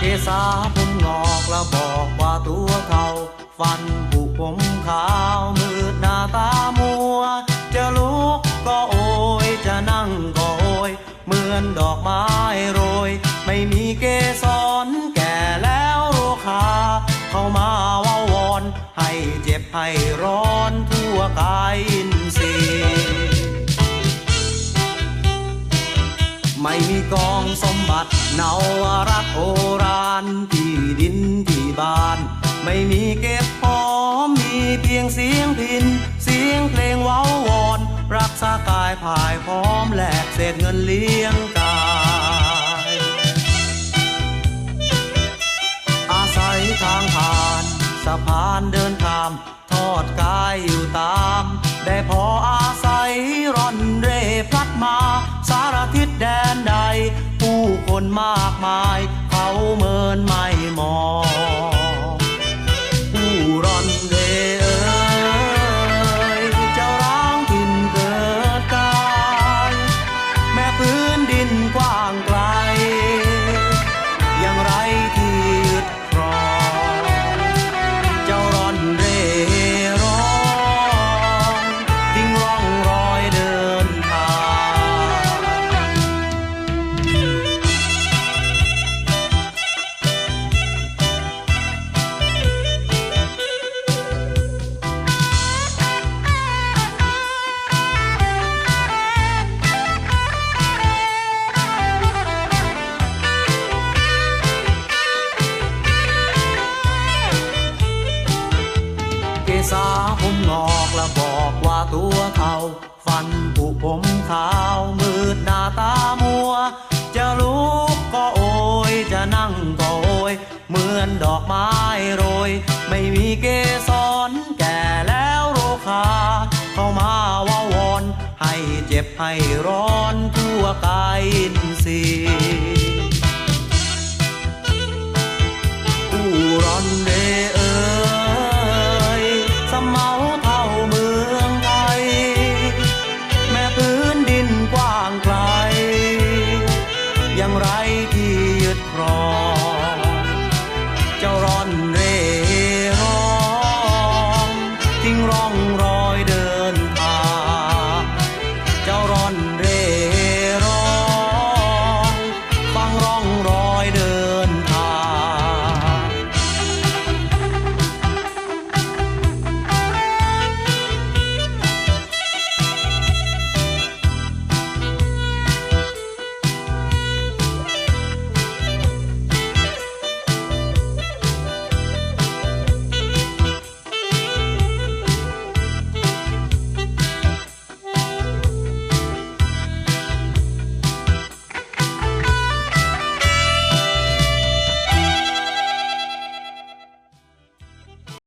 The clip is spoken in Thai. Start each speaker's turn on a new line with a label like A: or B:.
A: เกษาผมงอกแล้วบอกว่าตัวเขาฟันผุผมขาวมืดหน้าตามัว จะลุกก็โอยจะนั่งก็โอยเหมือนดอกไม้โรย ไม่มีเกสรแก่แล้วโรคา เข้ามาว่าวอนให้เจ็บให้ร้อน ไม่มีกองสมบัติเนาวรักโอรานที่ดินที่บ้าน ไม่มีเก็บหอมมีเพียงเสียงพิน เสียงเพลงเว้าวอน รักษากายภายพร้อมแลกเศษเงินเลี้ยงกายอาศัยทางผ่านสะพานเดินข้ามทอดกายอยู่ตามได้พออาศัยร่อนเร่พลัดมา สารทิศแดน คนมากมาย เขาเมินไม่มอง เกษาผมงอกแล้วบอกว่าตัวเขาฟันผุผมขาวมืดหน้าตามัว จะลุกก็โอยจะนั่งก็โอยเหมือนดอกไม้โรย ไม่มีเกสรแก่แล้วโรคา เข้ามาว่าวอนให้เจ็บให้ร้อนทั่วกายอินทรีย์